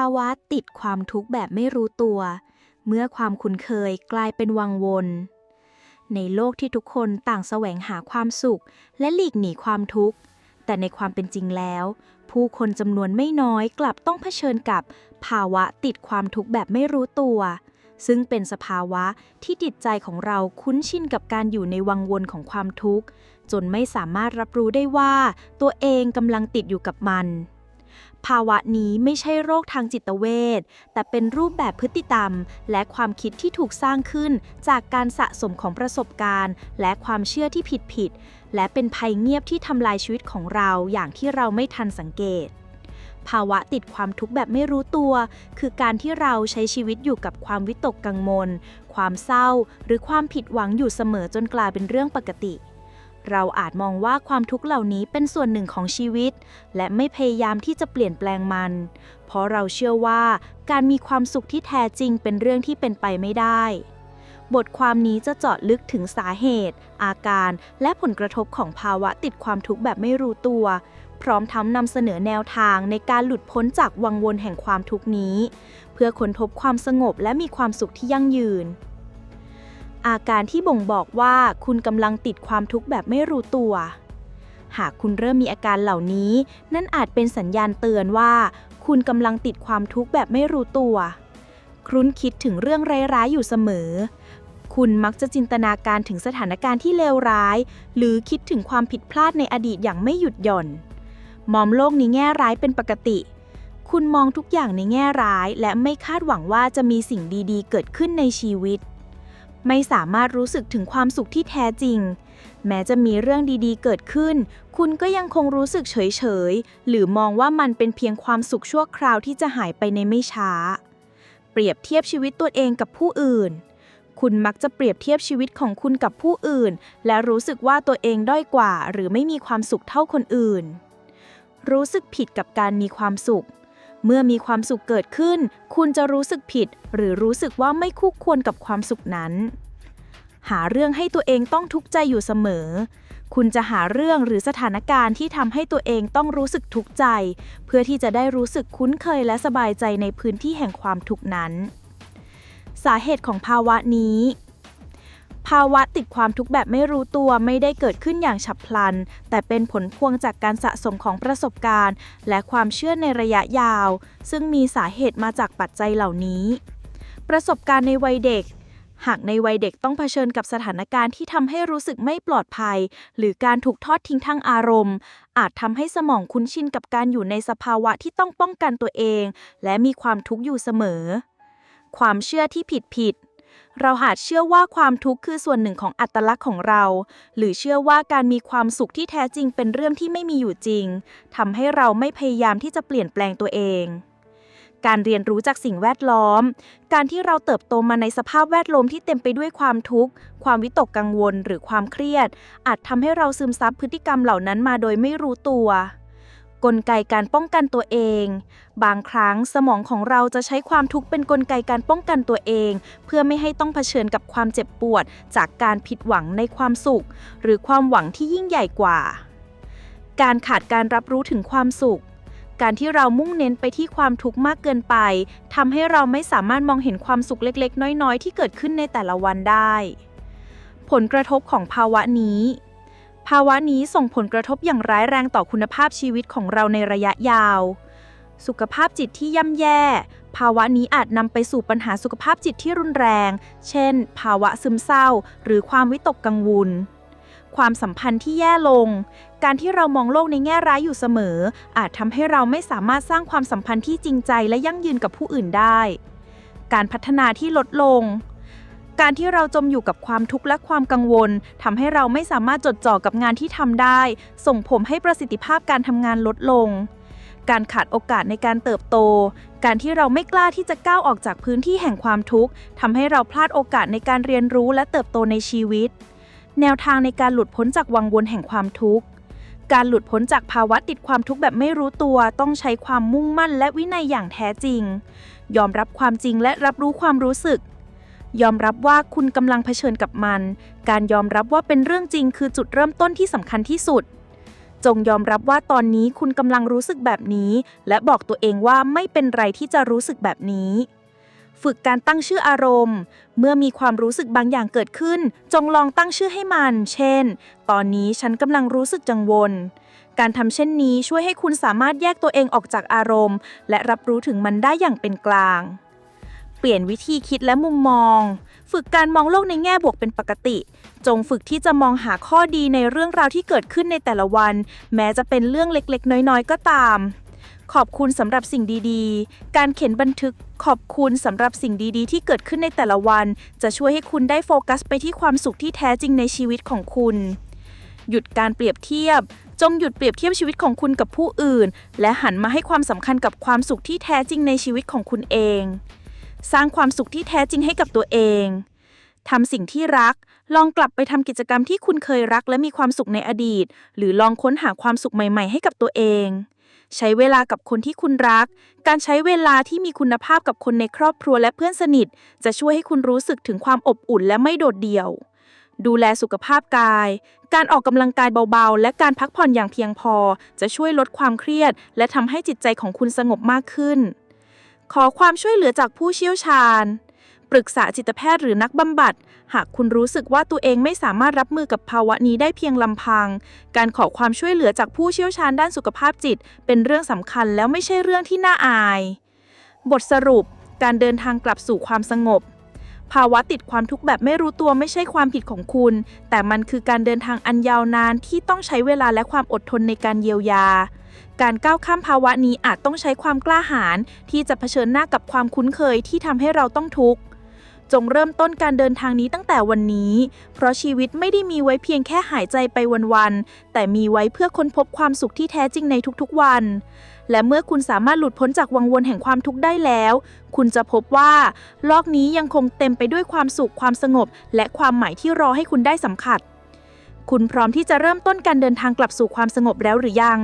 าวะติดความทุกข์แบบไม่รู้ตัว เมื่อความคุ้นเคยกลายเป็นวังวน ในโลกที่ทุกคนต่างแสวงหาความสุข และหลีกหนีความทุกข์ แต่ในความเป็นจริงแล้ว ผู้คนจำนวนไม่น้อยกลับต้องเผชิญกับภาวะติดความทุกข์แบบไม่รู้ตัว ซึ่งเป็นสภาวะที่จิตใจของเราคุ้นชินกับการอยู่ในวังวนของความทุกข์ จนไม่สามารถรับรู้ได้ว่า ตัวเองกำลังติดอยู่กับมัน ภาวะนี้ไม่ใช่โรคทางจิตเวชแต่เป็นรูปแบบพฤติกรรม และความคิดที่ถูกสร้างขึ้น จากการสะสมของประสบการณ์ และความเชื่อที่ผิดผิดๆและเป็นภัยเงียบที่ทำลายชีวิตของเราอย่างที่เราไม่ทันสังเกตภาวะติดความทุกข์แบบไม่รู้ตัว คือการที่เราใช้ชีวิตอยู่กับความวิตกกังวล ความเศร้า หรือความผิดหวังอยู่เสมอจนกลายเป็นเรื่องปกติ เราอาจมองว่าความทุกข์เหล่านี้เป็นส่วนหนึ่งของชีวิต และไม่พยายามที่จะเปลี่ยนแปลงมัน เพราะเราเชื่อว่าการมีความสุขที่แท้จริงเป็นเรื่องที่เป็นไปไม่ได้ บทความนี้จะเจาะลึกถึงสาเหตุ อาการ และผลกระทบของภาวะติดความทุกข์แบบไม่รู้ตัว พร้อมทั้งนำเสนอแนวทางในการหลุดพ้นจากวังวนแห่งความทุกข์นี้ เพื่อค้นพบความสงบและมีความสุขที่ยั่งยืน อาการที่บ่งบอกว่าคุณกำลังติดความทุกข์แบบไม่รู้ตัว หากคุณเริ่มมีอาการเหล่านี้ นั่นอาจเป็นสัญญาณเตือนว่า คุณกำลังติดความทุกข์แบบไม่รู้ตัว ครุ้นคิดถึงเรื่องร้ายๆอยู่เสมอ คุณมักจะจินตนาการถึงสถานการณ์ที่เลวร้าย หรือคิดถึงความผิดพลาดในอดีตอย่างไม่หยุดหย่อน มองโลกในแง่ร้ายเป็นปกติ คุณมองทุกอย่างในแง่ร้าย และไม่คาดหวังว่าจะมีสิ่งดีๆ เกิดขึ้นในชีวิต ไม่สามารถรู้สึกถึงความสุขที่แท้จริง แม้จะมีเรื่องดีๆ เกิดขึ้น คุณก็ยังคงรู้สึกเฉยๆ หรือมองว่ามันเป็นเพียงความสุขชั่วคราวที่จะหายไปในไม่ช้า เปรียบเทียบชีวิตตัวเองกับผู้อื่น คุณมักจะเปรียบเทียบชีวิตของคุณกับผู้อื่น และรู้สึกว่าตัวเองด้อยกว่า หรือไม่มีความสุขเท่าคนอื่น รู้สึกผิดกับการมีความสุข เมื่อมีความสุขเกิดขึ้น คุณจะรู้สึกผิด หรือรู้สึกว่าไม่คู่ควรกับความสุขนั้น หาเรื่องให้ตัวเองต้องทุกข์ใจอยู่เสมอ คุณจะหาเรื่องหรือสถานการณ์ที่ทำให้ตัวเองต้องรู้สึกทุกข์ใจ เพื่อที่จะได้รู้สึกคุ้นเคยและสบายใจในพื้นที่แห่งความทุกข์นั้น สาเหตุของภาวะนี้ ภาวะติดความทุกข์แบบไม่รู้ตัวไม่ได้เกิดขึ้นอย่างฉับพลัน แต่เป็นผลพวงจากการสะสมของประสบการณ์ และความเชื่อในระยะยาว ซึ่งมีสาเหตุมาจากปัจจัยเหล่านี้ ประสบการณ์ในวัยเด็ก หากในวัยเด็กต้องเผชิญกับสถานการณ์ที่ทำให้รู้สึกไม่ปลอดภัย หรือการถูกทอดทิ้งทางอารมณ์ อาจทำให้สมองคุ้นชินกับการอยู่ในสภาวะที่ต้องป้องกันตัวเอง และมีความทุกข์อยู่เสมอ ความเชื่อที่ผิดผิด เราอาจเชื่อว่าความทุกข์คือส่วนหนึ่งของอัตลักษณ์ของเรา หรือเชื่อว่าการมีความสุขที่แท้จริงเป็นเรื่องที่ไม่มีอยู่จริงทำให้เราไม่พยายามที่จะเปลี่ยนแปลงตัวเอง การเรียนรู้จากสิ่งแวดล้อม การที่เราเติบโตมาในสภาพแวดล้อมที่เต็มไปด้วยความทุกข์ ความวิตกกังวลหรือความเครียด อาจทำให้เราซึมซับพฤติกรรมเหล่านั้นมาโดยไม่รู้ตัว กลไกการป้องกันตัวเอง บางครั้งสมองของเราจะใช้ความทุกข์เป็นกลไกการป้องกันตัวเอง เพื่อไม่ให้ต้องเผชิญกับความเจ็บปวด จากการผิดหวังในความสุข หรือความหวังที่ยิ่งใหญ่กว่า การขาดการรับรู้ถึงความสุขการที่เรามุ่งเน้นไปที่ความทุกข์มากเกินไปทำให้เราไม่สามารถมองเห็นความสุขเล็กๆ น้อยๆ ที่เกิดขึ้นในแต่ละวันได้ ผลกระทบของภาวะนี้ ภาวะนี้ส่งผลกระทบอย่างร้ายแรงต่อคุณภาพชีวิตของเราในระยะยาว สุขภาพจิตที่ย่ำแย่ ภาวะนี้อาจนำไปสู่ปัญหาสุขภาพจิตที่รุนแรง เช่น ภาวะซึมเศร้า หรือความวิตกกังวล ความสัมพันธ์ที่แย่ลง การที่เรามองโลกในแง่ร้ายอยู่เสมอ อาจทำให้เราไม่สามารถสร้างความสัมพันธ์ที่จริงใจและยั่งยืนกับผู้อื่นได้ การพัฒนาที่ลดลง การที่เราจมอยู่กับความทุกข์และความกังวลทำให้เราไม่สามารถจดจ่อกับงานที่ทำได้ ส่งผลให้ประสิทธิภาพการทำงานลดลง การขาดโอกาสในการเติบโต การที่เราไม่กล้าที่จะก้าวออกจากพื้นที่แห่งความทุกข์ทำให้เราพลาดโอกาสในการเรียนรู้และเติบโตในชีวิต แนวทางในการหลุดพ้นจากวังวนแห่งความทุกข์การหลุดพ้นจากภาวะติดความทุกข์แบบไม่รู้ตัวต้องใช้ความมุ่งมั่นและวินัยอย่างแท้จริง ยอมรับความจริงและรับรู้ความรู้สึก ยอมรับว่าคุณกำลังเผชิญกับมัน การยอมรับว่าเป็นเรื่องจริงคือจุดเริ่มต้นที่สำคัญที่สุด จงยอมรับว่าตอนนี้คุณกำลังรู้สึกแบบนี้ และบอกตัวเองว่าไม่เป็นไรที่จะรู้สึกแบบนี้ ฝึกการตั้งชื่ออารมณ์ เมื่อมีความรู้สึกบางอย่างเกิดขึ้น จงลองตั้งชื่อให้มัน เช่น ตอนนี้ฉันกำลังรู้สึกกังวลการทำเช่นนี้ช่วยให้คุณสามารถแยกตัวเองออกจากอารมณ์ และรับรู้ถึงมันได้อย่างเป็นกลาง ปลี่ยนวิธีคิดและมุมมอง ฝึกการมองโลกในแง่บวกเป็นปกติ จงฝึกที่จะมองหาข้อดีในเรื่องราวที่เกิดขึ้นในแต่ละวัน แม้จะเป็นเรื่องเล็กๆ น้อยๆ ก็ตาม ขอบคุณสำหรับสิ่งดีๆ การเขียนบันทึกขอบคุณสำหรับสิ่งดีๆ ที่เกิดขึ้นในแต่ละวัน จะช่วยให้คุณได้โฟกัสไปที่ความสุขที่แท้จริงในชีวิตของคุณ หยุดการเปรียบเทียบ จงหยุดเปรียบเทียบชีวิตของคุณกับผู้อื่น และหันมาให้ความสำคัญกับความสุขที่แท้จริงในชีวิตของคุณเอง สร้างความสุขที่แท้จริงให้กับตัวเองทำสิ่งที่รัก ลองกลับไปทำกิจกรรมที่คุณเคยรักและมีความสุขในอดีต หรือลองค้นหาความสุขใหม่ๆ ให้กับตัวเอง ใช้เวลากับคนที่คุณรัก การใช้เวลาที่มีคุณภาพกับคนในครอบครัวและเพื่อนสนิท จะช่วยให้คุณรู้สึกถึงความอบอุ่นและไม่โดดเดี่ยว ดูแลสุขภาพกาย การออกกำลังกายเบาๆ และการพักผ่อนอย่างเพียงพอ จะช่วยลดความเครียด และทำให้จิตใจของคุณสงบมากขึ้น ขอความช่วยเหลือจากผู้เชี่ยวชาญ ปรึกษาจิตแพทย์หรือนักบำบัด หากคุณรู้สึกว่าตัวเองไม่สามารถรับมือกับภาวะนี้ได้เพียงลำพัง การขอความช่วยเหลือจากผู้เชี่ยวชาญด้านสุขภาพจิต เป็นเรื่องสำคัญแล้วไม่ใช่เรื่องที่น่าอาย บทสรุป การเดินทางกลับสู่ความสงบ ภาวะติดความทุกข์แบบไม่รู้ตัวไม่ใช่ความผิดของคุณ แต่มันคือการเดินทางอันยาวนานที่ต้องใช้เวลาและความอดทนในการเยียวยา การก้าวข้ามภาวะนี้อาจต้องใช้ความกล้าหาญที่จะเผชิญหน้ากับความคุ้นเคยที่ทำให้เราต้องทุกข์จงเริ่มต้นการเดินทางนี้ตั้งแต่วันนี้ เพราะชีวิตไม่ได้มีไว้เพียงแค่หายใจไปวันๆ แต่มีไว้เพื่อค้นพบความสุขที่แท้จริงในทุกๆวัน และเมื่อคุณสามารถหลุดพ้นจากวังวนแห่งความทุกข์ได้แล้ว คุณจะพบว่า โลกนี้ยังคงเต็มไปด้วยความสุขความสงบ และความหมายที่รอให้คุณได้สัมผัส คุณพร้อมที่จะเริ่มต้นการเดินทางกลับสู่ความสงบแล้วหรือยัง